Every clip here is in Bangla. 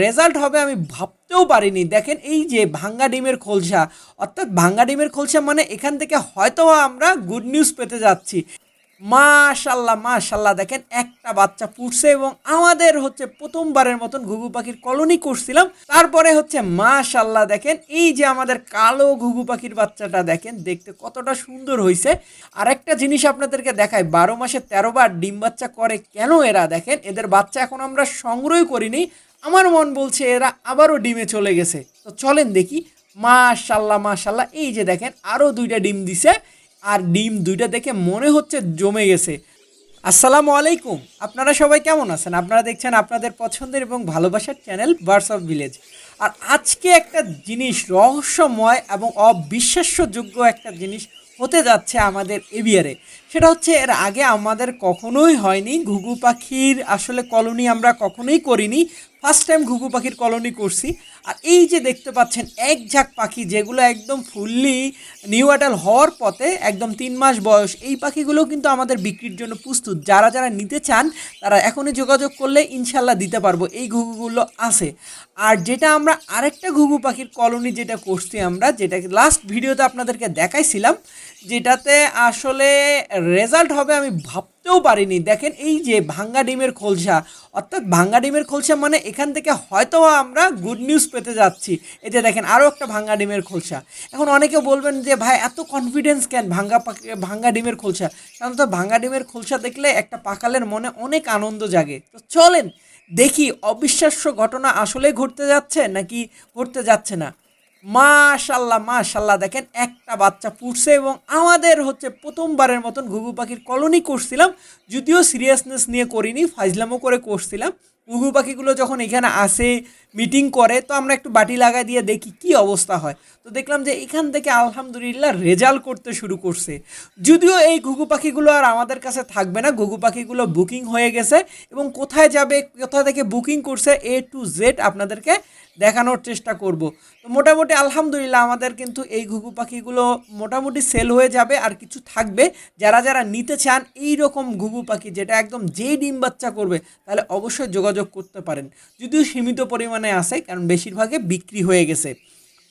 রেজাল্ট হবে আমি ভাবতেও পারিনি। দেখেন এই যে ভাঙ্গা ডিমের খোলসা, অর্থাৎ ভাঙ্গা ডিমের খোলসা মানে এখান থেকে হয়তো আমরা গুড নিউজ পেতে যাচ্ছি। মাশাল্লাহ মাশাল্লাহ দেখেন একটা বাচ্চা ফুটছে এবং আমাদের হচ্ছে প্রথমবারের মতন ঘুঘু পাখির কলোনি করছিলাম। তারপরে হচ্ছে মাশাল্লাহ দেখেন এই যে আমাদের কালো ঘুঘু পাখির বাচ্চাটা, দেখেন দেখতে কতটা সুন্দর হয়েছে আর একটা জিনিস আপনাদেরকে দেখায় বারো মাসে তেরো বার ডিম বাচ্চা করে কেন এরা? দেখেন এদের বাচ্চা এখন আমরা সংগ্রহ করিনি আমার মন বলছে এরা আবারও ডিমে চলে গেছে। তো চলেন দেখি। মাশাল্লাহ মাশাল্লাহ। এই যে দেখেন, আরও দুইটা ডিম দিছে, আর ডিম দুইটা দেখে মনে হচ্ছে জমে গেছে। আসসালামু আলাইকুম। আপনারা সবাই কেমন আছেন? আপনারা দেখছেন আপনাদের পছন্দের এবং ভালোবাসার চ্যানেল বার্ডস অফ ভিলেজ আর আজকে একটা জিনিস, রহস্যময় এবং অবিশ্বাস্যযোগ্য একটা জিনিস হতে যাচ্ছে আমাদের এবিয়ারে সেটা হচ্ছে, এর আগে আমাদের কখনোই হয়নি। ঘুঘু পাখির আসলে কলোনি আমরা কখনোই করিনি। ফার্স্ট টাইম ঘুঘু পাখির কলোনি করছি। আর এই যে দেখতে পাচ্ছেন, এক ঝাঁক পাখি যেগুলো একদম ফুললি নিউ অ্যাডাল হওয়ার পথে একদম তিন মাস বয়স, এই পাখিগুলো কিন্তু আমাদের বিক্রির জন্য প্রস্তুত। যারা যারা নিতে চান, তারা এখনই যোগাযোগ করলে ইনশাল্লাহ দিতে পারব। এই ঘুঘুগুলো আছে। আর যেটা আমরা আরেকটা ঘুঘু পাখির কলোনি যেটা করছি আমরা, যেটা লাস্ট ভিডিওতে আপনাদেরকে দেখাইছিলাম, যেটাতে আসলে রেজাল্ট হবে আমি ভাবতেও পারিনি। দেখেন এই যে ভাঙ্গা ডিমের খোলসা, অর্থাৎ ভাঙ্গা ডিমের খোলসা মানে এখান থেকে হয়তো আমরা গুড নিউজ পেতে যাচ্ছি। এই যে দেখেন আরও একটা ভাঙ্গা ডিমের খোলসা। এখন অনেকে বলবেন যে, ভাই, এত কনফিডেন্স কেন ভাঙ্গা ভাঙ্গা ডিমের খোলসা? কারণ তো ভাঙ্গা ডিমের খোলসা দেখলে একটা পাকালের মনে অনেক আনন্দ জাগে। তো চলেন দেখি অবিশ্বাস্য ঘটনা আসলে ঘটতে যাচ্ছে নাকি ঘটতে যাচ্ছে না। মাশাল্লাহ মাশাল্লাহ দেখেন, একটা বাচ্চা ফুটছে এবং আমাদের হচ্ছে প্রথমবারের মতন ঘুঘু পাখির কলোনি করছিলাম। যদিও সিরিয়াসনেস নিয়ে করিনি ফাইজলামও করে করছিলাম। ঘুঘু পাখিগুলো যখন এখানে আসে মিটিং করে, তো আমরা একটু বাটি লাগাই দিয়ে দেখি কি অবস্থা হয়। তো দেখলাম যে এখান থেকে আলহামদুলিল্লাহ রেজাল্ট করতে শুরু করছে। যদিও এই ঘুঘু পাখিগুলো আর আমাদের কাছে থাকবে না, ঘুঘু পাখিগুলো বুকিং হয়ে গেছে এবং কোথায় যাবে, কোথা থেকে বুকিং করছে এ টু জেড আপনাদেরকে দেখানোর চেষ্টা করব। তো মোটামুটি আলহামদুলিল্লাহ আমাদের কিন্তু এই ঘুঘু পাখিগুলো মোটামুটি সেল হয়ে যাবে আর কিছু থাকবে। যারা যারা নিতে চান এই রকম ঘুঘু পাখি যেটা একদম যেই ডিম বাচ্চা করবে, তাহলে অবশ্যই যোগাযোগ করতে পারেন। যদিও সীমিত পরিমাণে আসে কারণ বেশিরভাগে বিক্রি হয়ে গেছে।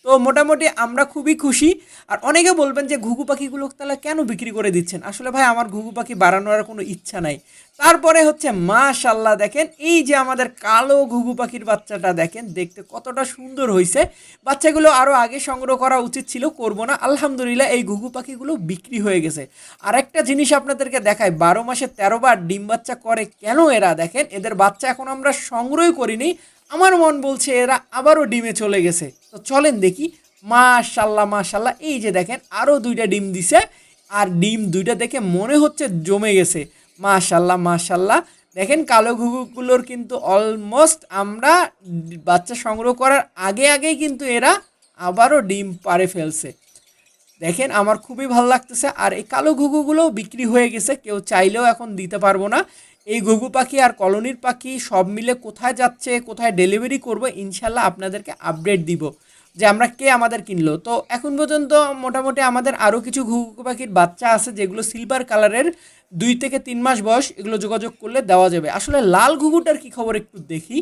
তো মোটামুটি আমরা খুবই খুশি। আর অনেকে বলবেন যে ঘুঘু পাখিগুলো তাহলে কেন বিক্রি করে দিচ্ছেন? আসলে ভাই, আমার ঘুঘু পাখি বাড়ানোর কোনো ইচ্ছা নাই। তারপরে হচ্ছে মাশাল্লাহ দেখেন, এই যে আমাদের কালো ঘুঘু পাখির বাচ্চাটা দেখেন, দেখতে কতটা সুন্দর হয়েছে বাচ্চাগুলো আরও আগে সংগ্রহ করা উচিত ছিল, করব না। আলহামদুলিল্লাহ এই ঘুঘু পাখিগুলো বিক্রি হয়ে গেছে। আর একটা জিনিস আপনাদেরকে দেখায় বারো মাসে তেরো বার ডিম বাচ্চা করে কেন এরা? দেখেন, এদের বাচ্চা এখন আমরা সংগ্রহ করিনি আমার মন বলছে এরা আবারও ডিমে চলে গেছে। তো চলেন দেখি। মাশাল্লাহ মাশাল্লাহ। এই যে দেখেন, আরও দুইটা ডিম দিছে, আর ডিম দুইটা দেখে মনে হচ্ছে জমে গেছে। মাশাল্লাহ মাশাল্লাহ। দেখেন, কালো ঘুঘুগুলোর কিন্তু অলমোস্ট আমরা বাচ্চা সংগ্রহ করার আগে আগেই কিন্তু এরা আবারও ডিম পারে ফেলছে। দেখেন, আমার খুবই ভালো লাগতেছে। আর এই কালো ঘুঘুগুলোও বিক্রি হয়ে গেছে। কেউ চাইলেও এখন দিতে পারব না। এই ঘুঘু পাখি আর কলোনির পাখি সব মিলে কোথায় যাচ্ছে, কোথায় ডেলিভারি করব, ইনশাল্লাহ আপনাদেরকে আপডেট দিব যে আমরা কে আমাদের কিনলো। তো এখন পর্যন্ত মোটামুটি আমাদের আরও কিছু ঘুঘু পাখির বাচ্চা আছে যেগুলো সিলভার কালারের দুই থেকে তিন মাস বয়স, এগুলো যোগাযোগ করলে দেওয়া যাবে। আসলে লাল ঘুঘুটার কি খবর একটু দেখি।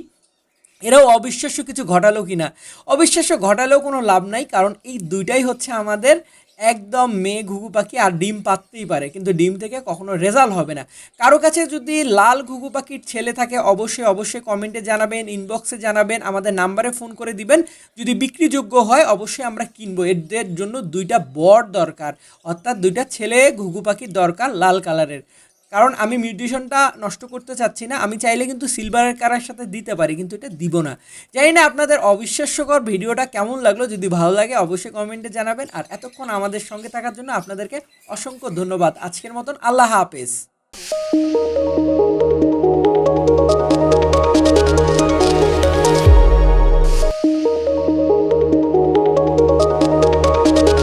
এরাও অবিশ্বাস্য কিছু ঘটালো কিনা। অবিশ্বাস্য ঘটালেও কোনো লাভ নাই, কারণ এই দুইটাই হচ্ছে আমাদের একদম মেয়ে ঘুঘু পাখি আর ডিম পাততেই পারে, কিন্তু ডিম থেকে কখনো রেজাল্ট হবে না। কারও কাছে যদি লাল ঘুঘু পাখির ছেলে থাকে, অবশ্যই অবশ্যই কমেন্টে জানাবেন ইনবক্সে জানাবেন, আমাদের নাম্বারে ফোন করে দিবেন। যদি বিক্রিযোগ্য হয়, অবশ্যই আমরা কিনবো। এদের জন্য দুইটা বর দরকার, অর্থাৎ দুইটা ছেলে ঘুঘু পাখির দরকার লাল কালারের কারণ আমি মিউটিশনটা নষ্ট করতে চাচ্ছি না, আমি চাইলে কিন্তু সিলভারের কারার সাথে দিতে পারি, কিন্তু এটা দিব না। জানি না আপনাদের অবিশ্বাস্যকর ভিডিওটা কেমন লাগল, যদি ভালো লাগে অবশ্যই কমেন্টে জানাবেন, আর এতক্ষণ আমাদের সঙ্গে থাকার জন্য আপনাদেরকে অসংখ্য ধন্যবাদ। আজকের মতন আল্লাহ হাফেজ।